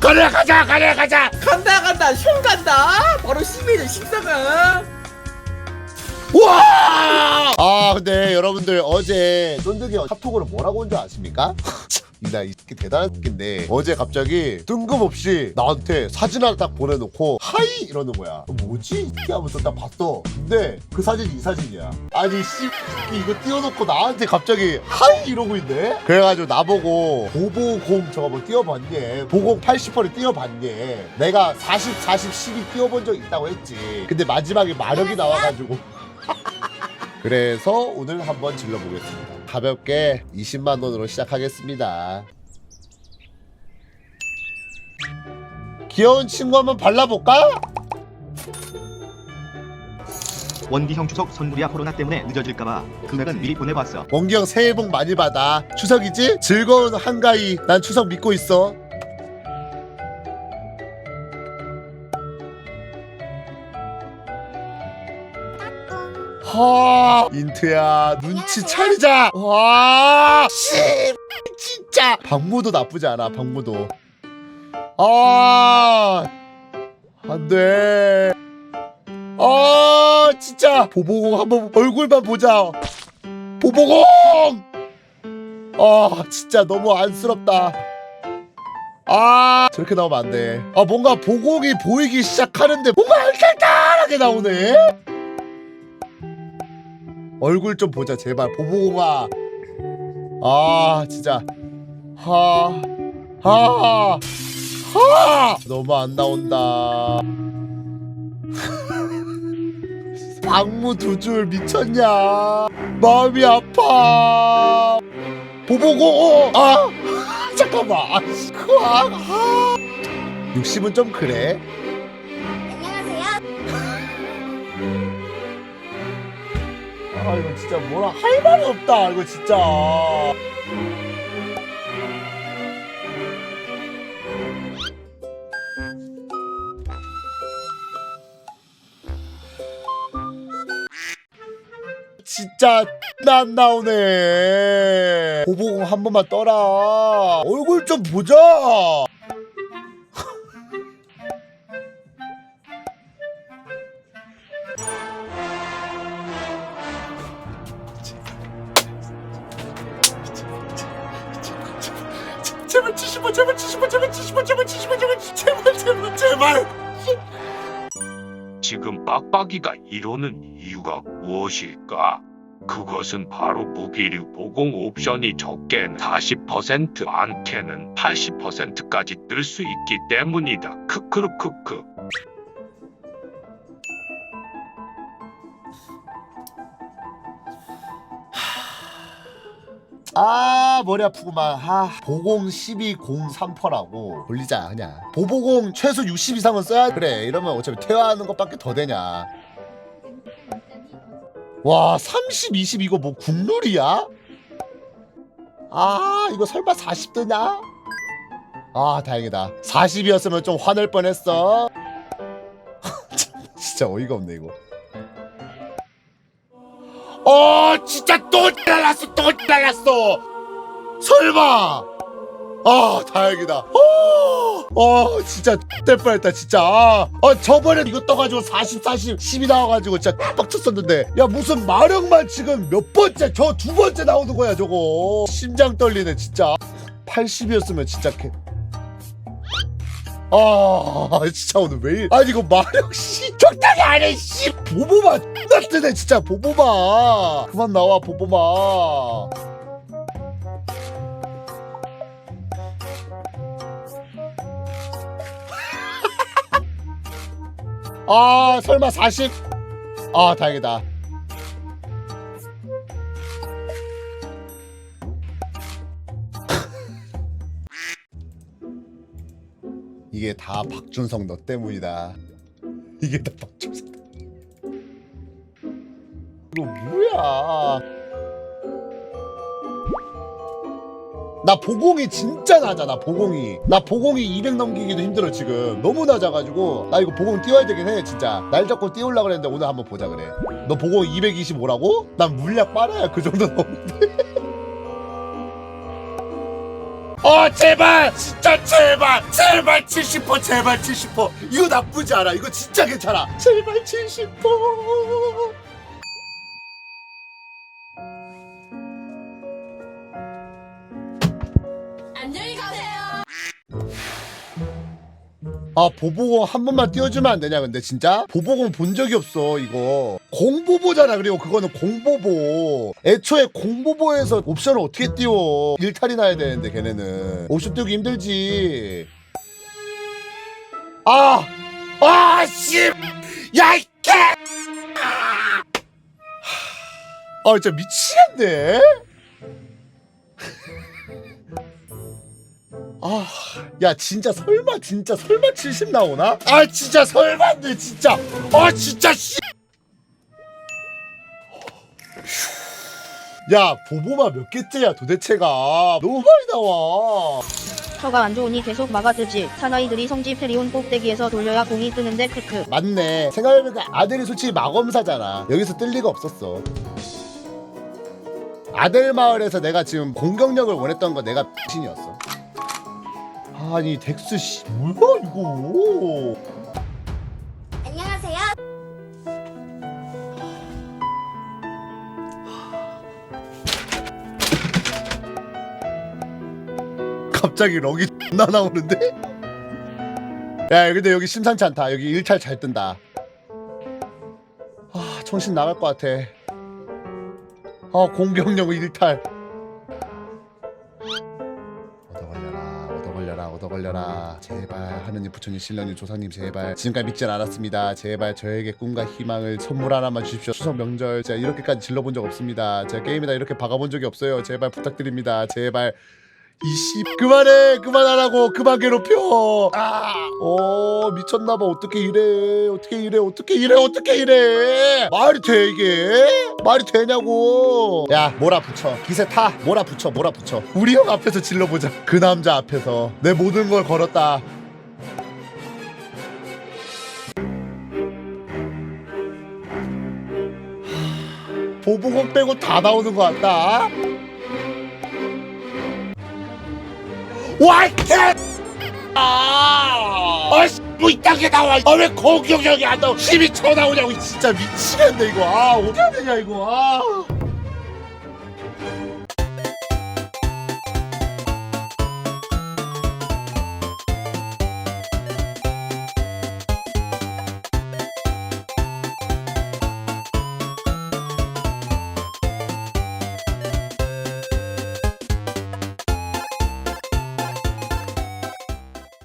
가자 가자 가자 가자. 간다 간다. 흉 간다. 바로 시민의 식사가 우와! 아 근데 여러분들 어제 쫀득이 카톡으로 뭐라고 온 줄 아십니까? 나 이게 대단한 새끼인데 어제 갑자기 뜬금없이 나한테 사진 하나 딱 보내놓고 하이! 이러는 거야. 뭐지? 이렇게 하면서 딱 봤어. 근데 그 사진이 이 사진이야. 아니 씨 이거 띄워놓고 나한테 갑자기 하이! 이러고 있네? 그래가지고 나보고 보보공 저거 뭐 띄워봤니 보공 80%를 띄워봤니 내가 40, 40, 12 띄워본 적 있다고 했지. 근데 마지막에 마력이 나와가지고. 그래서 오늘 한번 질러보겠습니다. 가볍게 20만 원으로 시작하겠습니다. 귀여운 친구 한번 발라볼까? 원기 형 추석 선물이야 코로나 때문에 늦어질까봐 금액은 미리 보내봤어. 원기 형 새해 복 많이 받아. 추석이지? 즐거운 한가위. 난 추석 믿고 있어. 하 인트야 눈치 차리자. 와 씨 진짜. 방무도 나쁘지 않아 방무도. 아 안돼. 아 진짜. 보보공 한번 얼굴만 보자. 보보공 아 진짜 너무 안쓰럽다. 아 저렇게 나오면 안돼. 아 뭔가 보공이 보이기 시작하는데 뭔가 알딸딸하게 나오네 얼굴 좀 보자 제발. 보보공아 아 진짜. 하하 하! 너무 안 나온다. 방무 두 줄 미쳤냐? 마음이 아파. 보보공 아. 잠깐만. 아, 아. 60은 좀 그래 아 이거 진짜 뭐라 할 말이 없다 이거 진짜. 진짜 안 나오네. 보보공 한 번만 떠라. 얼굴 좀 보자 제발 70번 제발 70번 제발 70번 제발 70번 제발 제발 제발 제발 지금 빡빡이가 이러는 이유가 무엇일까? 그것은 바로 무기류 보공 옵션이 적게는 40% 많게는 80%까지 뜰 수 있기 때문이다. 크크르크크. 아 머리 아프구만. 아 보공 12 03퍼라고. 돌리자 그냥. 보보공 최소 60 이상은 써야 그래. 이러면 어차피 퇴화하는 것밖에 더 되냐. 와 30, 20 이거 뭐 국룰이야? 아 이거 설마 40 뜨냐? 아 다행이다. 40이었으면 좀 화낼 뻔했어. 진짜 어이가 없네 이거 어 진짜 또 날랐어 또 날랐어. 설마. 아 다행이다. 어, 어 진짜 뗄 뻔했다 진짜. 아, 아 저번에 이거 떠가지고 40 40 10이 나와가지고 진짜 빡쳤었는데. 야 무슨 마력만 지금 몇 번째 저 두 번째 나오는 거야 저거. 심장 떨리네 진짜. 80이었으면 진짜 개... 아 진짜 오늘 왜 이래? 아니 이거 마력 씨. 적당히 안해 씨. 보보마. 나 뜨네 진짜 보보마. 그만 나와 보보마. 아 설마 40? 아 다행이다 이게 다 박준성 너 때문이다. 이게 다 박준성. 이거 뭐야? 나 보공이 진짜 낮아 나 보공이 나 보공이 200 넘기기도 힘들어 지금 너무 낮아가지고 나 이거 보공 띄워야 되긴 해 진짜 날 잡고 띄우려고 그랬는데 오늘 한번 보자 그래 너 보공 225라고? 난 물약 빨아야 그 정도 넘는데 어 제발! 진짜 제발! 제발 70% 제발 70% 이거 나쁘지 않아. 이거 진짜 괜찮아. 제발 70% 아 보보공 한 번만 띄워주면 안 되냐 근데 진짜? 보보공 본 적이 없어 이거. 공보보잖아 그리고 그거는 공보보. 애초에 공보보에서 옵션을 어떻게 띄워? 일탈이 나야 되는데 걔네는. 옵션 띄우기 힘들지. 아! 아 씨! 야 이 개! 아 진짜 미치겠네 아, 야 진짜 설마 진짜 설마 70 나오나? 아 진짜 설마인데 진짜. 아 진짜 씨. 야 보보마 몇 개째야 도대체가 너무 많이 나와. 처가 안 좋으니 계속 막아두지. 사나이들이 성지 페리온 꼭대기에서 돌려야 공이 뜨는데 크크. 맞네. 생각해보니까 아들이 솔직히 마검사잖아. 여기서 뜰 리가 없었어. 아들 마을에서 내가 지금 공격력을 원했던 거 내가 신이었어. 아니 덱스 씨 뭐야 이거? 안녕하세요. 갑자기 럭이 나 나오는데? 야 근데 여기 심상치 않다 여기 일탈 잘 뜬다 아 정신 나갈 것 같아 아 공격력 일탈 걸려라 얻어 걸려라. 걸려라 제발 하느님 부처님 신령님 조상님 제발. 지금까지 믿진 않았습니다. 제발 저에게 꿈과 희망을 선물 하나만 주십시오. 추석 명절 제가 이렇게까지 질러본 적 없습니다. 제가 게임에다 이렇게 박아본 적이 없어요. 제발 부탁드립니다. 제발 이씨 그만해 그만하라고 그만 괴롭혀. 아어 미쳤나봐. 어떻게 이래? 어떻게 이래? 어떻게 이래? 어떻게 이래? 말이 돼 이게? 말이 되냐고? 야 몰아붙여. 기세 타. 몰아붙여 몰아붙여. 우리 형 앞에서 질러보자. 그 남자 앞에서. 내 모든 걸 걸었다. 보보공 빼고 다 나오는 것 같다 와이 개! 아! 아씨 뭐 이딴 나와. 아 왜 공격력이 안 나와? 힘이 쳐 나오냐고. 진짜 미치겠네 이거. 아 어떻게 해야 되냐 이거. 아